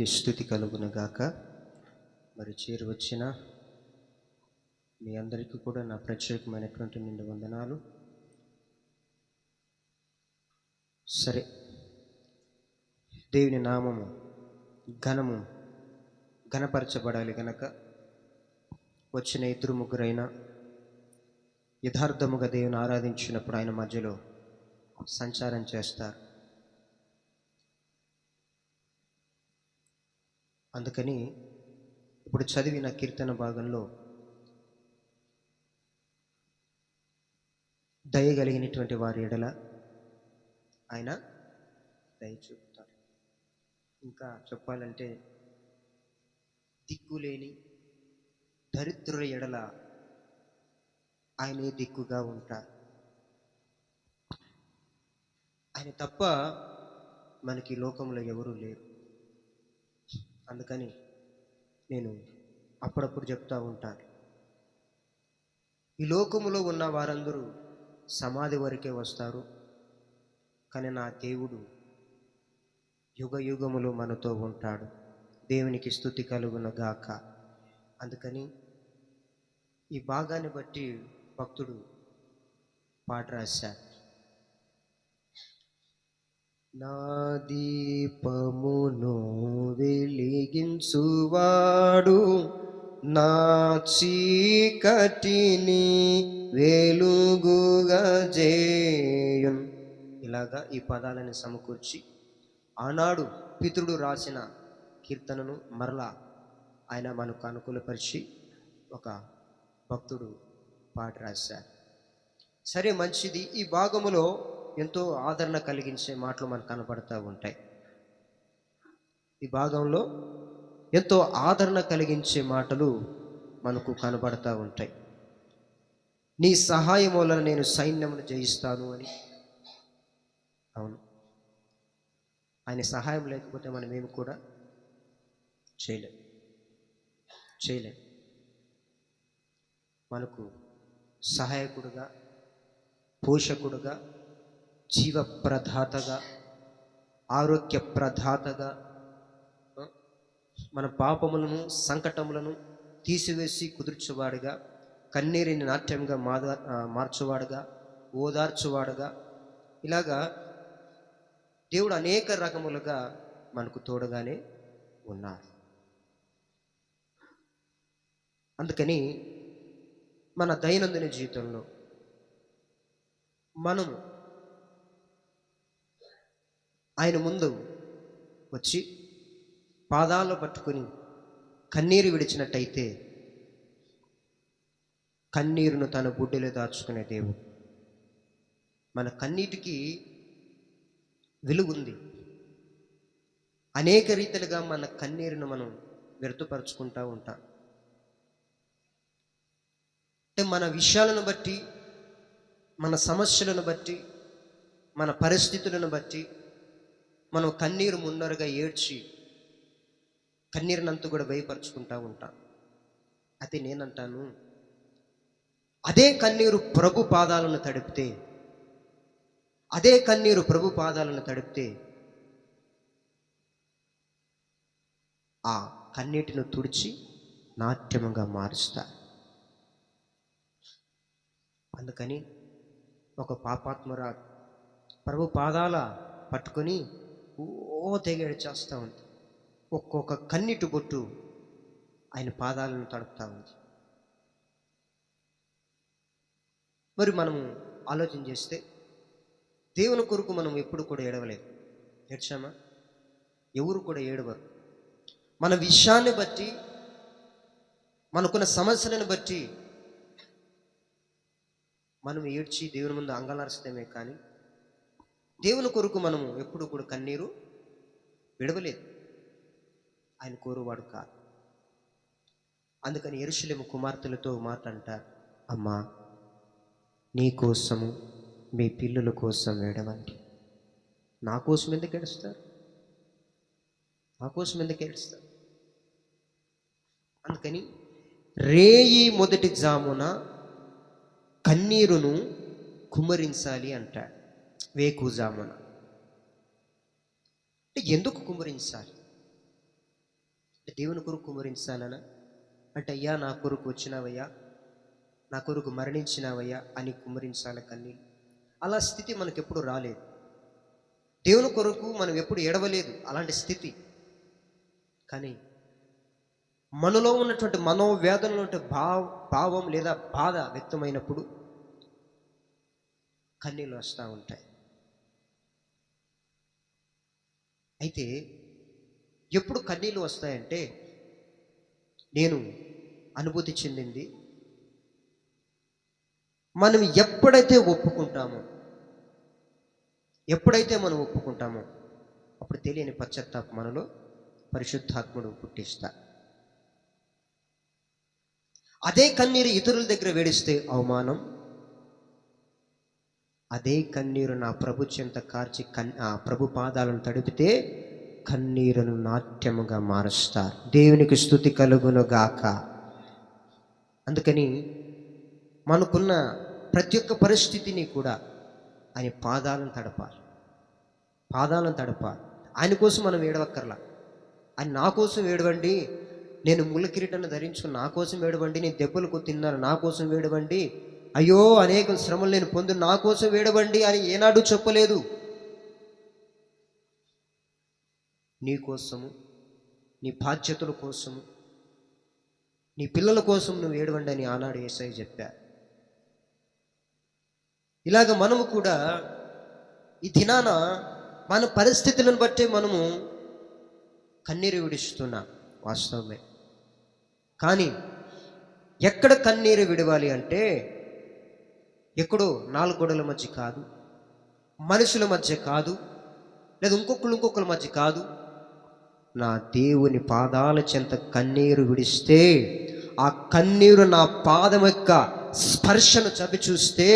దేవునికి స్థుతి కలుగునగాక మరి చేరు వచ్చిన మీ అందరికీ కూడా నా ప్రత్యేకమైనటువంటి నిండు వందనాలు. సరే దేవుని నామము ఘనము ఘనపరచబడాలి గనక వచ్చిన ఇద్దరు ముగ్గురైనా యథార్థముగా దేవుని ఆరాధించినప్పుడు ఆయన మధ్యలో సంచారం చేస్తారు. అందుకని ఇప్పుడు చదివిన కీర్తన భాగంలో దయగలిగినటువంటి వారి ఎడల ఆయన దయచూపుతారు ఇంకా చెప్పాలంటే దిక్కులేని దరిద్రుల ఎడల ఆయనే దిక్కుగా ఉంటారు. ఆయన తప్ప మనకి లోకంలో ఎవరూ లేరు. అందుకని నేను అప్పుడప్పుడు చెప్తూ ఉంటాను ఈ లోకములో ఉన్న వారందరూ సమాధి వరకే వస్తారు. కానీ నా దేవుడు యుగ యుగములు మనతో ఉంటాడు. దేవునికి స్థుతి కలుగున గాక. అందుకని ఈ భాగాన్ని బట్టి భక్తుడు పాట రాశాడు. నా దీపమును వెలిగించువాడు. నా చీకటిని వెలుగుగా చేయున్. ఇలాగా ఈ పదాలను సమకూర్చి ఆనాడు పితృడు రాసిన కీర్తనను మరలా ఆయన మనకు అనుకూలపరిచి ఒక భక్తుడు పాట రాశారు. సరే మంచిది. ఈ భాగములో ఎంతో ఆదరణ కలిగించే మాటలు మనకు కనపడతా ఉంటాయి. ఈ భాగంలో ఎంతో ఆదరణ కలిగించే మాటలు మనకు కనబడతా ఉంటాయి. నీ సహాయం వలన నేను సైన్యమును జయిస్తాను అని. అవును. ఆయన సహాయం లేకపోతే మనం ఏమి కూడా చేయలేం. చేయలేం. మనకు సహాయకుడుగా పోషకుడుగా జీవ ప్రధాతగా ఆరోగ్య ప్రధాతగా మన పాపములను సంకటములను తీసివేసి కుదుర్చువాడుగా కన్నీరిని నాట్యంగా మాదా మార్చువాడుగా ఓదార్చువాడుగా ఇలాగా దేవుడు అనేక రకములుగా మనకు తోడుగానే ఉన్నారు. అందుకని మన దైనందిన జీవితంలో మనము ఆయన ముందు వచ్చి పాదాలు పట్టుకొని కన్నీరు విడిచినట్టయితే కన్నీరును తన గుడ్డెలో దాచుకునే దేవుడు. మన కన్నీటికి వెలుగుంది. అనేక రీతిలుగా మన కన్నీరును మనం వ్యర్థపరుచుకుంటూ ఉంటాం. అంటే మన విషయాలను బట్టి మన సమస్యలను బట్టి మన పరిస్థితులను బట్టి మనం కన్నీరు మున్నరుగా ఏడ్చి కన్నీరునంతా కూడా భయపరుచుకుంటా ఉంటాం. అయితే నేనంటాను. అదే కన్నీరు ప్రభు పాదాలను తడిపితే అదే కన్నీరు ప్రభు పాదాలను తడిపితే ఆ కన్నీటిని తుడిచి నాట్యముగా మారుస్తా. అందుకని ఒక పాపాత్మరా ప్రభు పాదాల పట్టుకొని ఓ తెగ చేస్తూ ఉంది. ఒక్కొక్క కన్నీటి బొట్టు ఆయన పాదాలను తడుపుతా ఉంది. మరి మనము ఆలోచన చేస్తే దేవుని కొరకు మనం ఎప్పుడు కూడా ఏడవలేదు. ఏడ్చామా? ఎవరు కూడా ఏడవరు. మన విషయాన్ని బట్టి మనకున్న సమస్యలను బట్టి మనం ఏడ్చి దేవుని ముందు అంగలార్చడమే కానీ దేవుని కొరకు మనము ఎప్పుడు కూడా కన్నీరు విడవలేదు. ఆయన కోరువాడు కాదు. అందుకని ఎరుశలేము కుమార్తెలతో మాట అంటారు అమ్మా నీ కోసము మీ పిల్లుల కోసం ఏడవండి. నా కోసం ఎందుకు ఏడుస్తారు? నా కోసం ఎందుకు ఏడుస్తారు? అందుకని రేయి మొదటి జామున కన్నీరును కుమరించాలి అంటాడు. వేకుజామున. అంటే ఎందుకు కుమరించాలి? అంటే దేవుని కొరకు కుమరించాలనా? అంటే అయ్యా నా కొరకు వచ్చినావయ్యా నా కొరకు మరణించినావయ్యా అని కుమరించాలి కన్నీళ్ళు. అలా స్థితి మనకు ఎప్పుడు రాలేదు. దేవుని కొరకు మనం ఎప్పుడు ఎడవలేదు అలాంటి స్థితి. కానీ మనలో ఉన్నటువంటి మనోవేదనలో భావ భావం లేదా బాధ వ్యక్తమైనప్పుడు కన్నీళ్ళు వస్తూ ఉంటాయి. అయితే ఎప్పుడు కన్నీళ్ళు వస్తాయంటే నేను అనుభూతి చెందింది. మనం ఎప్పుడైతే ఒప్పుకుంటామో ఎప్పుడైతే మనం ఒప్పుకుంటామో అప్పుడు తెలియని పశ్చాత్తాపం మనలో పరిశుద్ధాత్ముడు పుట్టిస్తా. అదే కన్నీరు ఇతరుల దగ్గర వేడిస్తే అవమానం అదే కన్నీరు నా ప్రభు చెంత కార్చి కన్ ఆ ప్రభు పాదాలను తడిపితే కన్నీరును నాట్యముగా మారుస్తారు. దేవునికి స్థుతి కలుగును గాక. అందుకని మనకున్న ప్రతి ఒక్క పరిస్థితిని కూడా ఆయన పాదాలను తడపాలి. పాదాలను తడపాలి. ఆయన కోసం మనం ఏడవక్కర్లా. ఆయన నా కోసం ఏడవండి నేను ముళ్ళ కిరీటాన్ని ధరించుకుని నా కోసం వేడవండి నేను దెబ్బలకు తిన్నాను నా కోసం వేడవండి అయ్యో అనేక శ్రమలు నేను పొందు నా కోసం వేడవండి అని ఏనాడు చెప్పలేదు. నీ కోసము నీ బాధ్యతల కోసము నీ పిల్లల కోసం నువ్వు ఏడవండి అని ఆనాడు ఏసై చెప్పా. ఇలాగ మనము కూడా ఈ దినాన మన పరిస్థితులను బట్టి మనము కన్నీరు విడుస్తున్నాం వాస్తవమే. కానీ ఎక్కడ కన్నీరు విడవాలి అంటే ఎక్కడో నాలుగు గోడల మధ్య కాదు మనుషుల మధ్య కాదు లేదా ఇంకొకరు ఇంకొకరి మధ్య కాదు. నా దేవుని పాదాల చెంత కన్నీరు విడిస్తే ఆ కన్నీరు నా పాదం యొక్క స్పర్శను చవి చూస్తే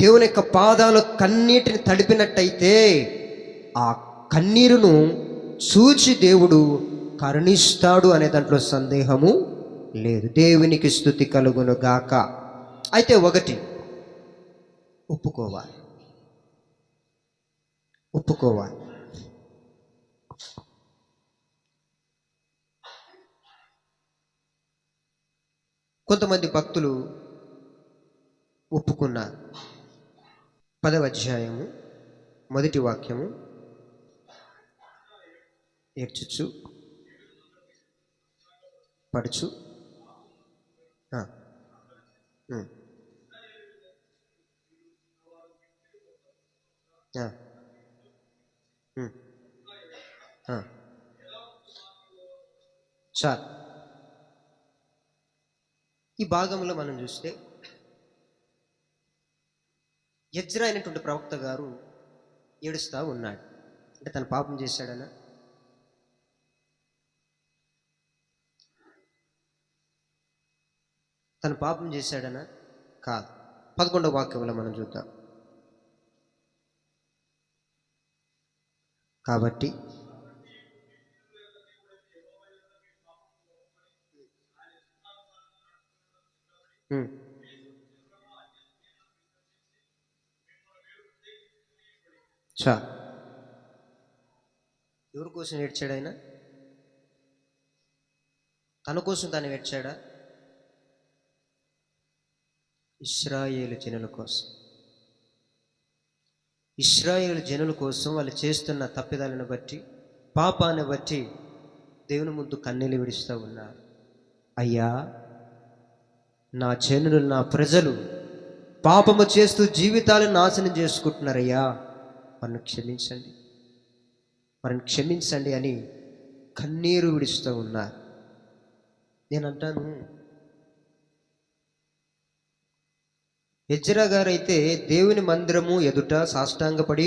దేవుని యొక్క పాదాలు కన్నీటిని తడిపినట్టయితే ఆ కన్నీరును చూచి దేవుడు కరుణిస్తాడు అనే దాంట్లో సందేహము లేదు. దేవునికి స్థుతి కలుగును గాక. అయితే ఒకటి ఒప్పుకోవాలి. ఒప్పుకోవాలి. కొంతమంది భక్తులు ఒప్పుకున్నారు పదవ అధ్యాయము మొదటి వాక్యము ఏడ్చుచు పడుచు సార్ ఈ భాగంలో మనం చూస్తే యజ్రా అయినటువంటి ప్రవక్త గారు ఏడుస్తూ ఉన్నాడు. అంటే తను పాపం చేశాడనా? తను పాపం చేశాడనా? కాదు. పదకొండవ వాక్యంలో మనం చూద్దాం. కాబట్టి చా ఎవరి కోసం ఏడ్చాడు ఆయన? తన కోసం తాను ఏడ్చాడా? ఇస్రాయేలు జనుల కోసం. ఇస్రాయేలు జనుల కోసం వాళ్ళు చేస్తున్న తప్పిదాలను బట్టి పాపాన్ని బట్టి దేవుని ముందు కన్నీళ్ళు విడుస్తూ ఉన్నారు. అయ్యా నా జనులు నా ప్రజలు పాపము చేస్తూ జీవితాలను నాశనం చేసుకుంటున్నారయ్యా. వారిని క్షమించండి. వారిని క్షమించండి అని కన్నీరు విడుస్తూ ఉన్నారు. నేను అంటాను ఎజ్రా గారైతే దేవుని మందిరము ఎదుట సాష్టాంగపడి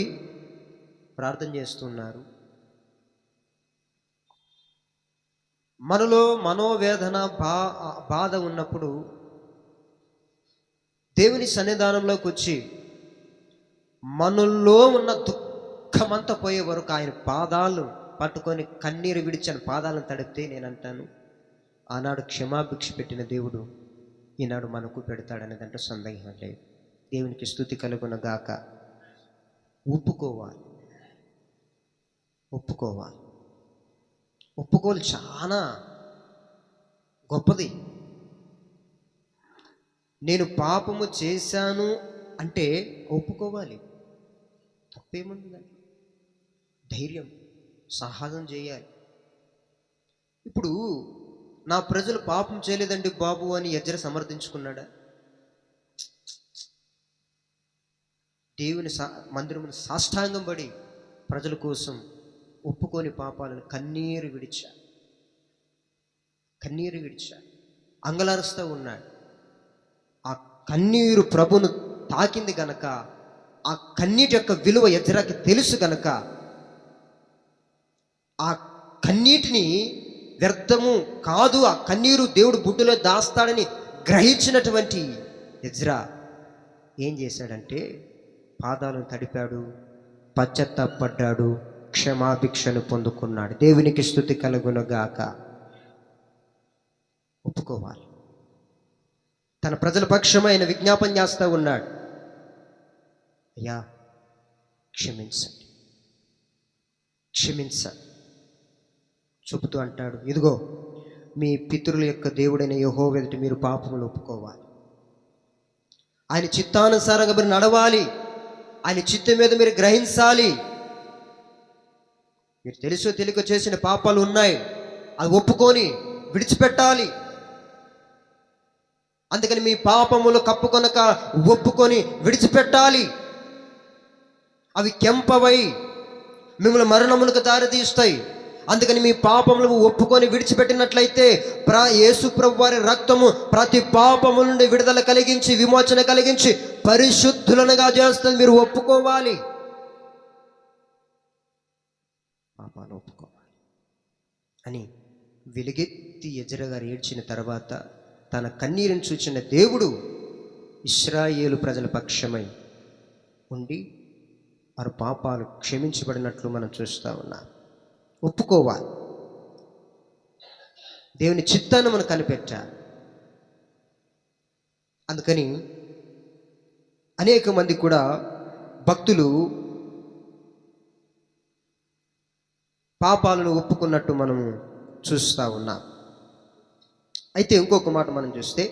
ప్రార్థన చేస్తున్నారు. మనలో మనోవేదన బా బాధ ఉన్నప్పుడు దేవుని సన్నిధానంలోకి వచ్చి మనలో ఉన్న దుఃఖమంతా పోయే వరకు ఆయన పాదాలు పట్టుకొని కన్నీరు విడిచిన పాదాలను తడిపితే నేను అంటాను ఆనాడు క్షమాభిక్ష పెట్టిన దేవుడు ఈనాడు మనకు పెడతాడనే దాంట్లో సందేహం లేదు. దేవునికి స్థుతి కలుగున గాక ఒప్పుకోవాలి. ఒప్పుకోవాలి. ఒప్పుకోలు చాలా గొప్పది. నేను పాపము చేశాను అంటే ఒప్పుకోవాలి. తప్పేముంది ధైర్యం సాహసం చేయాలి. ఇప్పుడు నా ప్రజలు పాపం చేయలేదండి బాబు అని ఎజ్ర సమర్థించుకున్నాడా? దేవుని సా మందిరమును సాష్టాంగం పడి ప్రజల కోసం ఒప్పుకొని పాపాలను కన్నీరు విడిచా. కన్నీరు విడిచా. అంగలారుస్తూ ఉన్నాడు ఆ కన్నీరు ప్రభును తాకింది గనక ఆ కన్నీటి యొక్క విలువ ఎజ్రాకి తెలుసు గనక ఆ కన్నీటిని వ్యర్థము కాదు ఆ కన్నీరు దేవుడు బుడ్డులో దాస్తాడని గ్రహించినటువంటి ఎజ్రా ఏం చేశాడంటే పాదాలను తడిపాడు పశ్చత్తాపడ్డాడు క్షమాభిక్షను పొందుకున్నాడు. దేవునికి స్థుతి కలుగునగాక. ఒప్పుకోవాలి. తన ప్రజల పక్షమైన విజ్ఞాపన చేస్తూ ఉన్నాడు. అయ్యా క్షమించండి. క్షమించండి చెబుతూ అంటాడు ఇదిగో మీ పితరుల యొక్క దేవుడైన యహో వెదటి మీరు పాపములు ఒప్పుకోవాలి. ఆయన చిత్తానుసారంగా మీరు నడవాలి. ఆయన చిత్తం మీద మీరు గ్రహించాలి. మీరు తెలుసో తెలియక చేసిన పాపాలు ఉన్నాయి. అది ఒప్పుకొని విడిచిపెట్టాలి. అందుకని మీ పాపములు కప్పుకొనక ఒప్పుకొని విడిచిపెట్టాలి. అవి కెంపవై మిమ్మల్ని మరణములకు దారితీస్తాయి. అందుకని మీ పాపములు ఒప్పుకొని విడిచిపెట్టినట్లయితే ప్రా యేసు ప్రభు వారి రక్తము ప్రతి పాపము నుండి విడుదల కలిగించి విమోచన కలిగించి పరిశుద్ధులనుగా చేస్తుంది మీరు ఒప్పుకోవాలి. పాపాలు ఒప్పుకోవాలి. అని వెలుగెత్తి ఎజరగారు ఏడ్చిన తర్వాత తన కన్నీరుని చూచిన దేవుడు ఇస్రాయేలు ప్రజల పక్షమై ఉండి వారు పాపాలు క్షమించబడినట్లు మనం చూస్తూ ఉన్నాం. ఒప్పుకోవాలి దేవుని చిత్తాన్ని మనం కనిపెట్టాలి అందుకని అనేక మంది కూడా భక్తులు పాపాలను ఒప్పుకున్నట్టు మనము చూస్తూ ఉన్నాం. అయితే ఇంకొక మాట మనం చూస్తే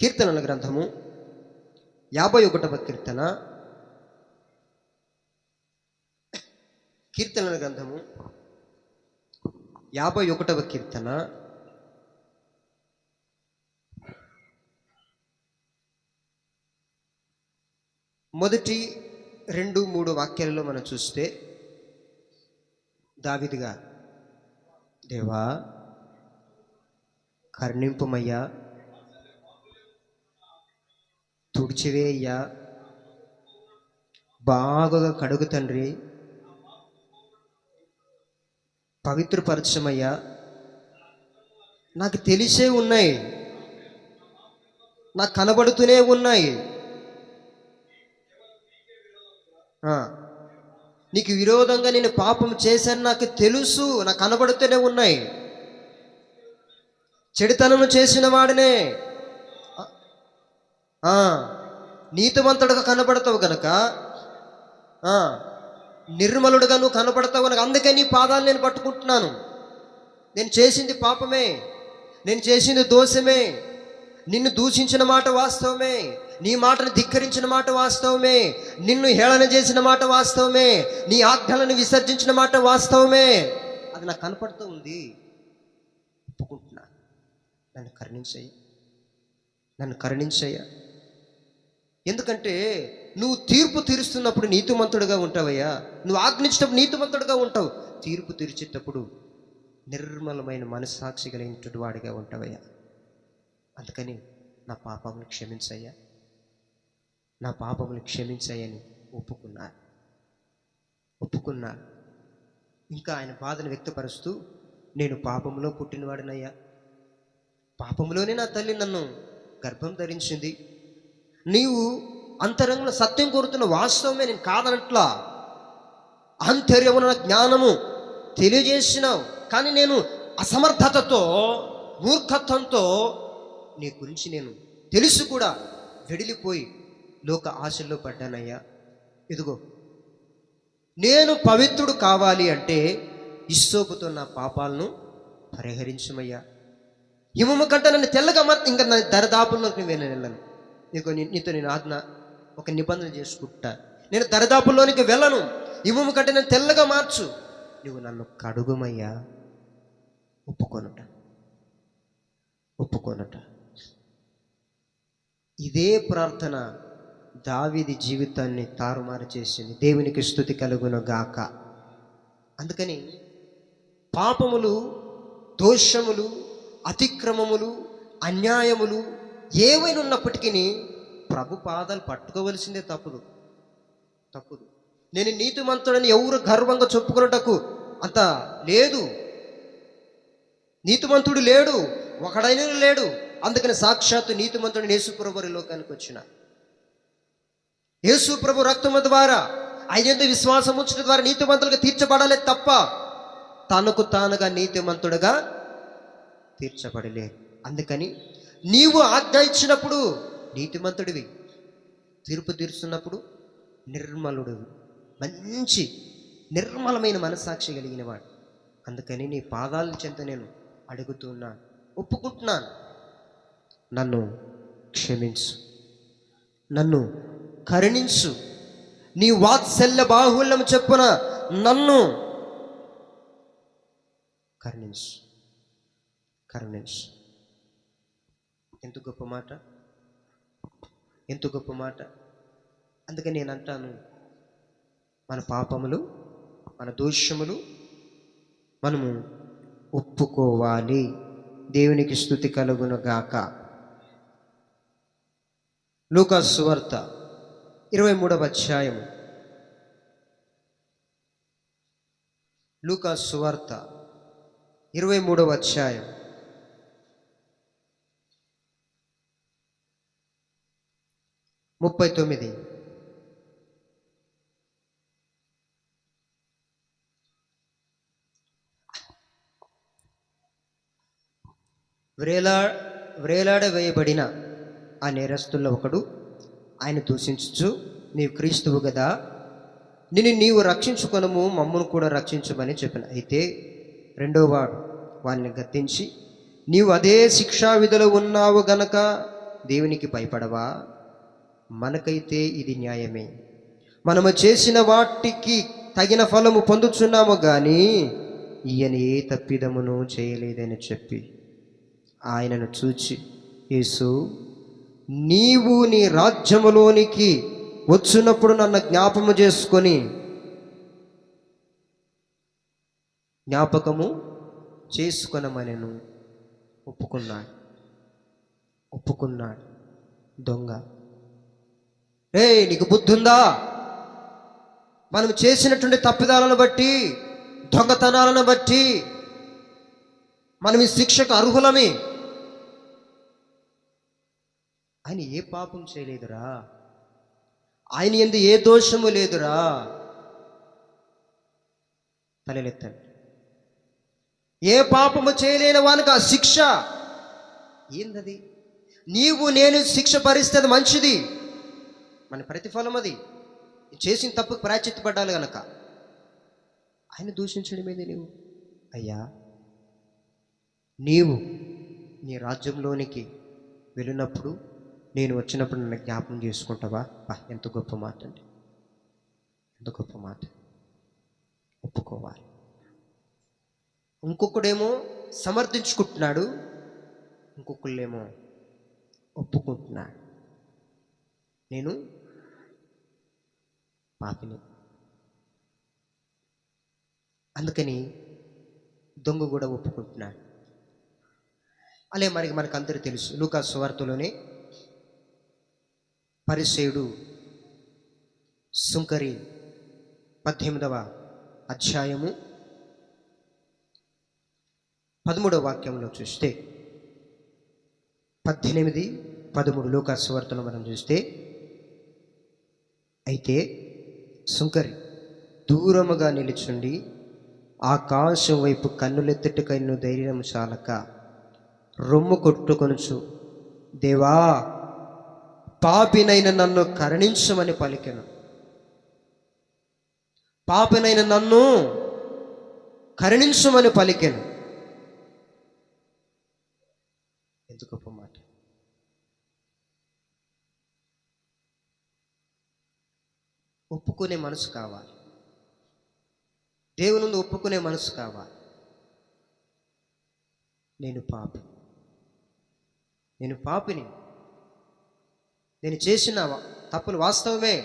కీర్తనల గ్రంథము యాభై ఒకటవ కీర్తన కీర్తనల గ్రంథము. యాభై ఒకటవ కీర్తన. మొదటి రెండు మూడు వాక్యాలలో మనం చూస్తే దావిదిగా దేవా కర్ణింపుమయ్యా తుడిచివేయ్యా బాగా కడుగు తండ్రి పవిత్రపరచమయ్యా. నాకు తెలిసే ఉన్నాయి. నాకు కనబడుతూనే ఉన్నాయి. నీకు విరోధంగా నేను పాపం చేశాను నాకు తెలుసు. నాకు కనబడుతూనే ఉన్నాయి. చెడితనము చేసిన వాడినే. నీతివంతుడుగా కనబడతావు కనుక నిర్మలుడుగా నువ్వు కనపడతావు నాకు అందుకే నీ పాదాలు నేను పట్టుకుంటున్నాను. నేను చేసింది పాపమే. నేను చేసింది దోషమే. నిన్ను దూషించిన మాట వాస్తవమే. నీ మాటను ధిక్కరించిన మాట వాస్తవమే. నిన్ను హేళన చేసిన మాట వాస్తవమే. నీ ఆజ్ఞలను విసర్జించిన మాట వాస్తవమే. అది నాకు కనపడుతూ ఉంది. ఒప్పుకుంటున్నా. నన్ను కరుణించయ్యా. నన్ను కరుణించయ్యా. ఎందుకంటే నువ్వు తీర్పు తీరుస్తున్నప్పుడు నీతిమంతుడుగా ఉంటావయ్యా. నువ్వు ఆజ్ఞించినప్పుడు నీతిమంతుడుగా ఉంటావు. తీర్పు తీర్చేటప్పుడు నిర్మలమైన మనస్సాక్షి కలిగినటువంటి వాడిగా ఉంటావయ్యా. అందుకని నా పాపములు క్షమించయ్యా. నా పాపములు క్షమించయ్యని ఒప్పుకున్నాను ఒప్పుకున్నాను ఇంకా ఆయన బాధను వ్యక్తపరుస్తూ నేను పాపంలో పుట్టినవాడినయ్యా. పాపంలోనే నా తల్లి నన్ను గర్భం ధరించింది. నీవు అంతరంగంలో సత్యం కోరుతున్న వాస్తవమే నేను కాదనట్లా. ఆంతర్యమున జ్ఞానము తెలియజేసినావు. కానీ నేను అసమర్థతతో మూర్ఖత్వంతో నీ గురించి నేను తెలుసు కూడా వెడిలిపోయి లోక ఆశల్లో పడ్డానయ్యా. ఇదిగో నేను పవిత్రుడు కావాలి అంటే ఇస్సోపుతో నా పాపాలను పరిహరించమయ్యా. హిమము కంటే నన్ను తెల్లగా మా ఇంకా నా నేను వెళ్ళను నీకు నీతో నేను ఆజ్ఞ ఒక నిబంధన చేసుకుంటా. నేను దరిదాపుల్లోనికి వెళ్ళను. ఇవ్వము కంటే నేను తెల్లగా మార్చు. నువ్వు నన్ను కడుగుమయ్యా. ఒప్పుకొనుట. ఒప్పుకొనుట. ఇదే ప్రార్థన దావిది జీవితాన్ని తారుమారు చేసింది. దేవునికి స్థుతి కలుగును గాక. అందుకని పాపములు దోషములు అతిక్రమములు అన్యాయములు ఏవైనా ఉన్నప్పటికీ ప్రభు పాదాలు పట్టుకోవలసిందే తప్పదు. తప్పదు. నేను నీతిమంతుడని ఎవరు గర్వంగా చెప్పుకున్నటకు అంత లేదు. నీతిమంతుడు లేడు ఒకడైన లేడు. అందుకని సాక్షాత్తు నీతిమంతుడు యేసుప్రభు ఈ లోకానికి వచ్చిన. యేసు ప్రభు రక్తము ద్వారా ఆయన విశ్వాసం ఉంచడం ద్వారా నీతిమంతులుగా తీర్చబడాలి తప్ప తనకు తానుగా నీతిమంతుడుగా తీర్చబడలే. అందుకని నీవు ఆజ్ఞ ఇచ్చినప్పుడు నీతిమంతుడివి. తీర్పు తీరుస్తున్నప్పుడు నిర్మలుడివి. మంచి నిర్మలమైన మనస్సాక్షి కలిగిన వాడు అందుకని నీ పాదాల చెంత నేను అడుగుతున్నాను ఒప్పుకుంటున్నాను. నన్ను క్షమించు. నన్ను కరుణించు. నీ వాత్సల్య బాహుల్యం చెప్పున నన్ను కరుణించు. కరుణించు. ఎంత గొప్ప మాట. ఎంత గొప్ప మాట. అందుకని నేను అంటాను మన పాపములు మన దోషములు మనము ఒప్పుకోవాలి. దేవునికి స్థుతి కలుగునగాక లూకా సువార్త ఇరవై మూడవ అధ్యాయం లూకా సువార్త ఇరవై మూడవ అధ్యాయం. ముప్పై తొమ్మిది. వ్రేలా వ్రేలాడ వేయబడిన ఆ నేరస్తుల్లో ఒకడు ఆయన దూషించు నీవు క్రీస్తువు కదా నిన్ను నీవు రక్షించుకొనము మమ్మను కూడా రక్షించమని చెప్పిన. అయితే రెండో వాడు వారిని గద్దించి నీవు అదే శిక్షా విధిలో ఉన్నావు గనక దేవునికి భయపడవా? మనకైతే ఇది న్యాయమే. మనము చేసిన వాటికి తగిన ఫలము పొందుచున్నాము కానీ ఈయన ఏ తప్పిదమును చేయలేదని చెప్పి ఆయనను చూచి యేసు నీవు నీ రాజ్యములోనికి వచ్చినప్పుడు నన్ను జ్ఞాపము చేసుకొని జ్ఞాపకము చేసుకొనమనెను. ఒప్పుకున్నాడు. ఒప్పుకున్నాడు. దొంగ. రే నీకు బుద్ధి ఉందా మనం చేసినటువంటి తప్పిదాలను బట్టి దొంగతనాలను బట్టి మనం ఈ శిక్షకు అర్హులమే. ఆయన ఏ పాపం చేయలేదురా? ఆయన ఎందు ఏ దోషము లేదురా? తలెత్తండి ఏ పాపము చేయలేని వానికి ఆ శిక్ష? ఏందది? నీవు నేను శిక్ష పరిస్థితి మంచిది. మన ప్రతిఫలం అది. చేసిన తప్పుకు ప్రాచిత్యపడ్డాలి గనక. ఆయన దూషించడం ఏంది నీవు? అయ్యా నీవు నీ రాజ్యంలోనికి వెళ్ళినప్పుడు నేను వచ్చినప్పుడు నన్ను జ్ఞాపకం చేసుకుంటావా? బా ఎంత గొప్ప మాట అండి. ఎంత గొప్ప మాట. ఒప్పుకోవాలి. ఇంకొకడేమో సమర్థించుకుంటున్నాడు ఇంకొకళ్ళేమో ఒప్పుకుంటున్నాడు. నేను పాపిని. అందుకని దొంగ కూడా ఒప్పుకుంటున్నాడు. అలే మనకి మనకు అందరూ తెలుసు లూకా సువార్తలోనే పరిసేయుడు సుంకరి పద్దెనిమిదవ అధ్యాయము పదమూడవ వాక్యంలో చూస్తే పద్దెనిమిది పదమూడు లోకా సువార్తలో మనం చూస్తే అయితే సుంకరి దూరముగా నిలుచుండి ఆకాశం వైపు కన్నులెత్తుటకైన ధైర్యం చాలక రొమ్ము కొట్టుకొనుచు దేవా పాపినైన నన్ను కరుణించమని పలికెను. పాపినైన నన్ను కరుణించమని పలికెను. ఎందుకు గొప్ప మాట? ఒప్పుకునే మనసు కావాలి. దేవుని ముందు ఒప్పుకునే మనసు కావాలి. నేను పాపి. నేను పాపిని. నేను చేసిన తప్పులు వాస్తవమే.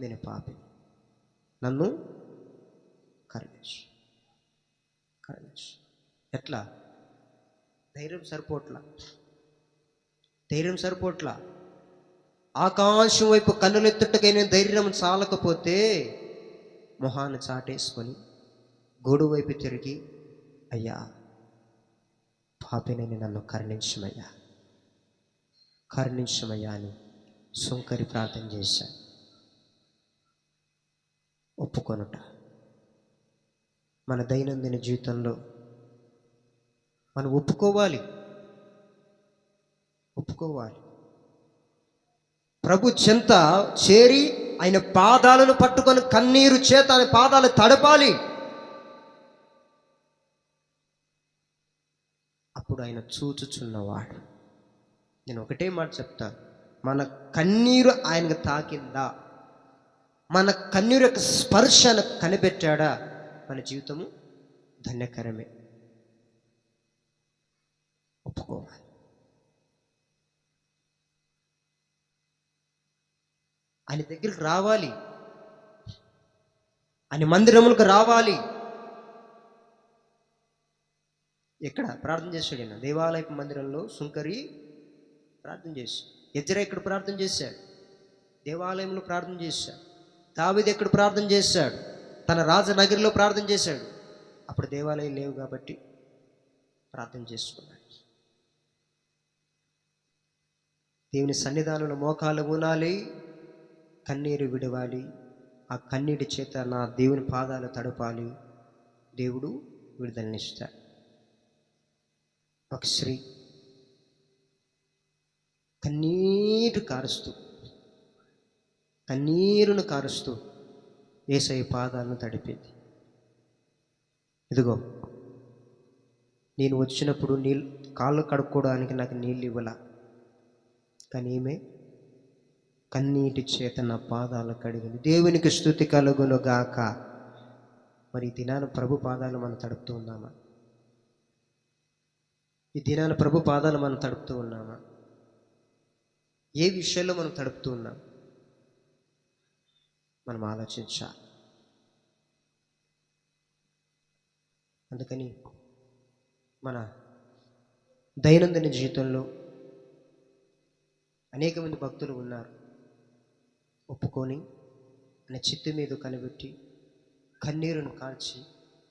నేను పాపిని నన్ను కరుణించు. కరుణించు. ఎట్లా? ధైర్యం సరిపోట్లా? ధైర్యం సరిపోట్లా? ఆకాశం వైపు కన్నులెత్తుటకైన ధైర్యం చాలకపోతే మొహాన్ని చాటేసుకొని గోడు వైపు తిరిగి అయ్యా పాపినని నన్ను కరుణించమయ్యా. కరుణించమయ్యా అని సుంకరి ప్రార్థన చేశాను ఒప్పుకొనుట. మన దైనందిన జీవితంలో మనం ఒప్పుకోవాలి. ఒప్పుకోవాలి. ప్రభు చెంత చేరి ఆయన పాదాలను పట్టుకొని కన్నీరు చేత ఆయన పాదాలు తడపాలి. అప్పుడు ఆయన చూచుచున్నవాడు. నేను ఒకటే మాట చెప్తాను మన కన్నీరు ఆయనకు తాకిందా? మన కన్నీరు యొక్క స్పర్శను కనిపెట్టాడా? మన జీవితము ధన్యకరమే. ఒప్పుకోవాలి ఆయన దగ్గరికి రావాలి. ఆయన మందిరములకు రావాలి. ఎక్కడ? ప్రార్థన చేశాడు ఈయన. దేవాలయపు మందిరంలో సుంకరి ప్రార్థన చేశాడు. ఎజ్ర ఇక్కడ ప్రార్థన చేశాడు? దేవాలయంలో ప్రార్థన చేశాడు. దావిది ఎక్కడ ప్రార్థన చేశాడు? తన రాజనగరిలో ప్రార్థన చేశాడు. అప్పుడు దేవాలయం లేవు కాబట్టి ప్రార్థన చేసుకున్నాడు. దేవుని సన్నిధానంలో మోకాలు ఊనాలి కన్నీరు విడవాలి. ఆ కన్నీటి చేత నా దేవుని పాదాలు తడపాలి. దేవుడు విడుదలనిస్తాడు ఒక స్త్రీ కన్నీరు కారుస్తూ కన్నీరును కారుస్తూ ఏసై పాదాలను తడిపింది. ఇదిగో నేను వచ్చినప్పుడు నీళ్ళు కాళ్ళు కడుక్కోవడానికి నాకు నీళ్ళు ఇవ్వలా. కానీ ఏమే? కన్నీటి చేత నా పాదాలు కడిగింది దేవునికి స్థుతి కలుగును గాక మరి ఈ దినాన ప్రభు పాదాలు మనం తడుపుతూ ఉన్నామా? ఈ దినాన ప్రభు పాదాలు మనం తడుపుతూ ఉన్నామా? ఏ విషయంలో మనం తడుపుతూ ఉన్నాం? మనం ఆలోచించాలి. అందుకని మన దైనందిన జీవితంలో అనేక మంది భక్తులు ఉన్నారు. ఒప్పుకొని ఆయన చిత్తి మీద కనిపెట్టి కన్నీరును కాల్చి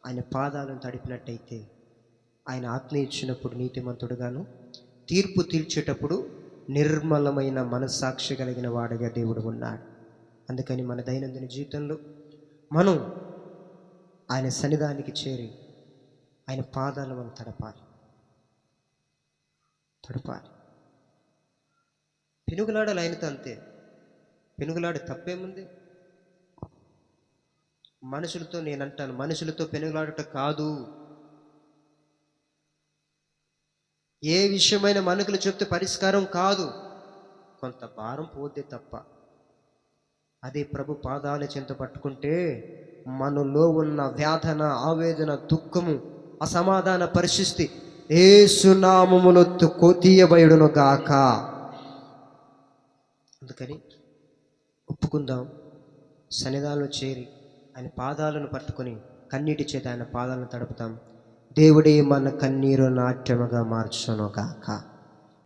ఆయన పాదాలను తడిపినట్టయితే ఆయన ఆత్మీయ ఇచ్చినప్పుడు నీతిమంతుడుగాను తీర్పు తీర్చేటప్పుడు నిర్మలమైన మనస్సాక్షి కలిగిన వాడిగా దేవుడు ఉన్నాడు. అందుకని మన దైనందిన జీవితంలో మనం ఆయన సన్నిధానికి చేరి ఆయన పాదాలు మనం తడపాలి. తడపాలి. పెనుగులాడలు ఆయనతో అంతే. పెనుగులాడి తప్పేముంది? మనుషులతో నేను అంటాను మనుషులతో పెనుగులాడట కాదు. ఏ విషయమైన మనుషులు చెప్తే పరిష్కారం కాదు. కొంత భారం పోతే తప్ప. అదే ప్రభు పాదాల చింత పట్టుకుంటే మనలో ఉన్న వ్యాధన ఆవేదన దుఃఖము అసమాధాన పరిస్థితి ఏ సునామములొత్తు తీయబయుడును గాక. అందుకని ఒప్పుకుందాం. సన్నిధానంలో చేరి ఆయన పాదాలను పట్టుకొని కన్నీటి చేత ఆయన పాదాలను తడుపుతాం. దేవుడే మన కన్నీరు నాట్యముగా మార్చును గాక